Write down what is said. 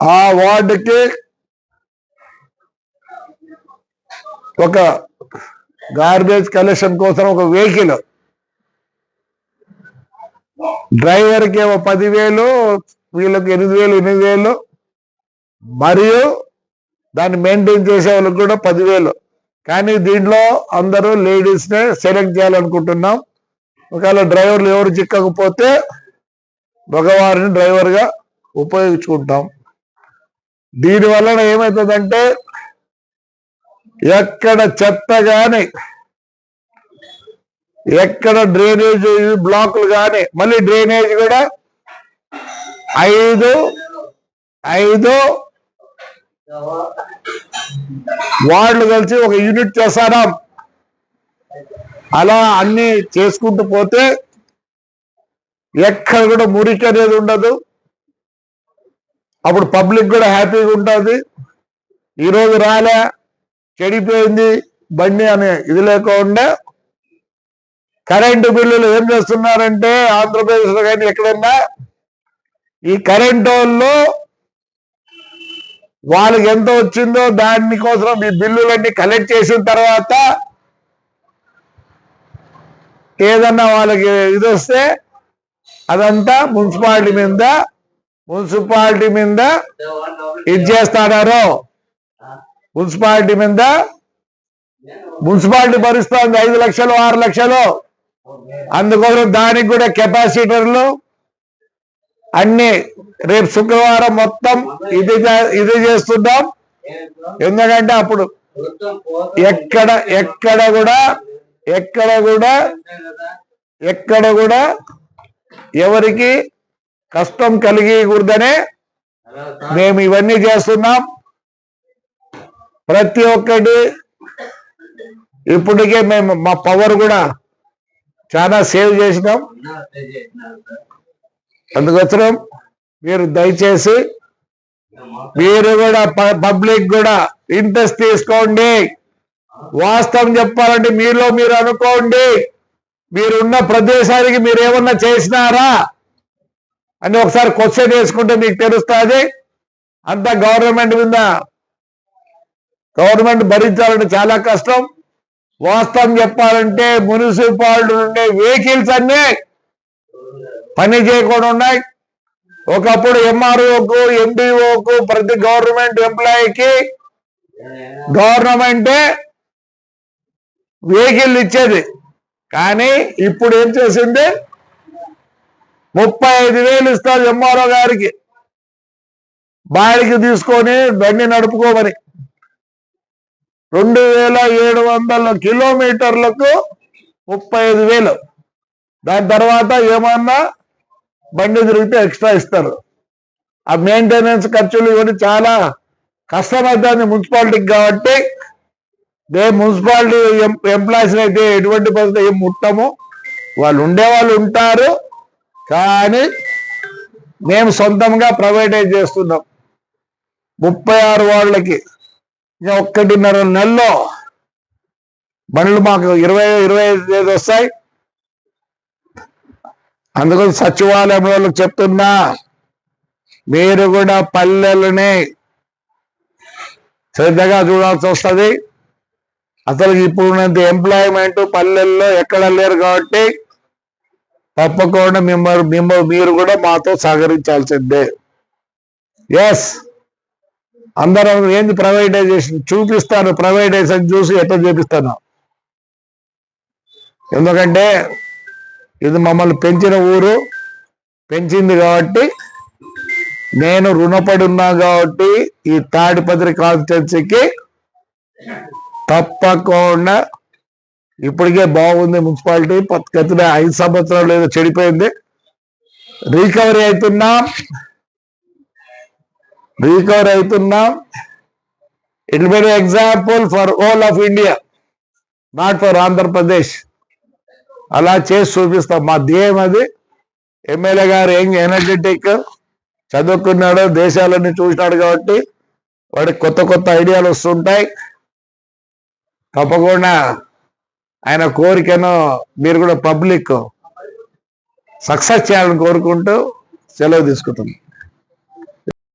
ఆ వార్డుకి ఒక గార్బేజ్ కలెక్షన్ కోసం ఒక వెహికల్ డ్రైవర్కి ఏమో పదివేలు వీళ్ళకి ఎనిమిది వేలు ఎనిమిది వేలు మరియు దాన్ని మెయింటైన్ చేసే వాళ్ళకి కూడా పదివేలు. కానీ దీంట్లో అందరూ లేడీస్నే సెలెక్ట్ చేయాలనుకుంటున్నాం. ఒకవేళ డ్రైవర్లు ఎవరు చిక్కకపోతే మగవారిని డ్రైవర్గా ఉపయోగించుకుంటాం. దీని వలన ఏమవుతుందంటే ఎక్కడ చెత్త కానీ ఎక్కడ డ్రైనేజ్ బ్లాకులు కానీ మళ్ళీ డ్రైనేజ్ కూడా ఐదు ఐదు వార్డులు కలిసి ఒక యూనిట్ చేస్తారా. అలా అన్ని చేసుకుంటూ పోతే ఎక్కడ కూడా మురికి అనేది ఉండదు. అప్పుడు పబ్లిక్ కూడా హ్యాపీగా ఉంటుంది. ఈరోజు రాలే చెడిపోయింది బండి అనే ఇది లేకుండా కరెంటు బిల్లులు ఏం చేస్తున్నారంటే ఆంధ్రప్రదేశ్లో కానీ ఎక్కడన్నా ఈ కరెంటు వాళ్ళు వాళ్ళకి ఎంత వచ్చిందో దాని కోసం ఈ బిల్లులన్నీ కలెక్ట్ చేసిన తర్వాత ఏదన్నా వాళ్ళకి ఇది వస్తే అదంతా మున్సిపాలిటీ మీద మున్సిపాలిటీ మీద ఇది చేస్తాడారు? మున్సిపాలిటీ మీద మున్సిపాలిటీ భరిస్తుంది ఐదు లక్షలు ఆరు లక్షలు. అందుకోసం దానికి కూడా కెపాసిటర్లు అన్ని రేపు శుక్రవారం మొత్తం ఇది చే- ఇది చేస్తున్నాం ఎందుకంటే అప్పుడు ఎక్కడ ఎక్కడ కూడా ఎక్కడ కూడా ఎక్కడ కూడా ఎవరికి కష్టం కలిగికూడదనే మేము ఇవన్నీ చేస్తున్నాం. ప్రతి ఒక్కటి ఇప్పటికే మేము మా పవర్ కూడా చాలా సేవ్ చేసినాం. అందుకోసం మీరు దయచేసి మీరు కూడా పబ్లిక్ కూడా ఇంట్రెస్ట్ తీసుకోండి. వాస్తవం చెప్పాలంటే మీలో మీరు అనుకోండి. మీరున్న ప్రదేశానికి మీరు ఏమన్నా చేసినారా? అని ఒకసారి క్వశ్చన్ వేసుకుంటే మీకు తెలుస్తుంది. అంతా గవర్నమెంట్ మీద గవర్నమెంట్ భరించాలంటే చాలా కష్టం. వాస్తవం చెప్పాలంటే మున్సిపాలిటీ ఉండే వెహికల్స్ అన్నీ పని చేయకుండా ఉన్నాయి. ఒకప్పుడు ఎంఆర్ఓకు ఎంపీఓకు ప్రతి గవర్నమెంట్ ఎంప్లాయీకి గవర్నమెంటే వెహికల్ ఇచ్చేది. కానీ ఇప్పుడు ఏం చేసింది? ముప్పై ఐదు వేలు ఇస్తారు ఎంఆర్ఓ గారికి. బాడికి తీసుకొని బండి నడుపుకోమని. రెండు వేల ఏడు వందల కిలోమీటర్లకు ముప్పై ఐదు వేలు. దాని తర్వాత ఏమన్నా బండి తిరిగితే ఎక్స్ట్రా ఇస్తారు. ఆ మెయింటెనెన్స్ ఖర్చులు ఇవన్నీ చాలా కష్టమవుతుంది మున్సిపాలిటీకి కాబట్టి. దే మున్సిపాలిటీ ఎంప్లాయీస్ అయితే ఎటువంటి పరిస్థితి ఏం ముట్టము. వాళ్ళు ఉండే వాళ్ళు ఉంటారు. కానీ మేము సొంతంగా ప్రైవేటైజ్ చేస్తున్నాం. ముప్పై ఆరు వాళ్ళకి ఒక్కటిన్నర నెలలో బండ్లు మాకు ఇరవై ఇరవై ఐదు ఐదు వస్తాయి. అందుకని సచివాలయం వాళ్ళకి చెప్తున్నా మీరు కూడా పల్లెలని శ్రద్ధగా చూడాల్సి వస్తుంది. అసలు ఇప్పుడున్నంత ఎంప్లాయ్మెంట్ పల్లెల్లో ఎక్కడ లేరు కాబట్టి తప్పకుండా మిమ్మల్ని మిమ్మల్ని మీరు కూడా మాతో సహకరించాల్సిందే. ఎస్ అందరం ఏంది ప్రైవేటైజేషన్ చూపిస్తాను ప్రైవేటైజేషన్ చూసి ఎట్లా చూపిస్తాను? ఎందుకంటే ఇది మమ్మల్ని పెంచిన ఊరు పెంచింది కాబట్టి నేను రుణపడి ఉన్నా కాబట్టి ఈ తాడిపత్రి కాన్స్టిట్యున్సీకి తప్పకుండా ఇప్పటికే బాగుంది మున్సిపాలిటీ. గత ఐదు సంవత్సరాలు ఏదో చెడిపోయింది. రీకవరీ అవుతున్నాం రీకవరీ అవుతున్నాం it be example for all of India not for Andhra Pradesh. అలా చేసి చూపిస్తాం. మా ధ్యేయం అది. ఎమ్మెల్యే గారు ఏం ఎనర్జెటిక్ చదువుకున్నాడు దేశాలన్నీ చూసినాడు కాబట్టి వాడికి కొత్త కొత్త ఐడియాలు వస్తుంటాయి. తప్పకుండా ఆయన కోరికను మీరు కూడా పబ్లిక్ సక్సెస్ చేయాలని కోరుకుంటూ సెలవు తీసుకుంటున్నాం.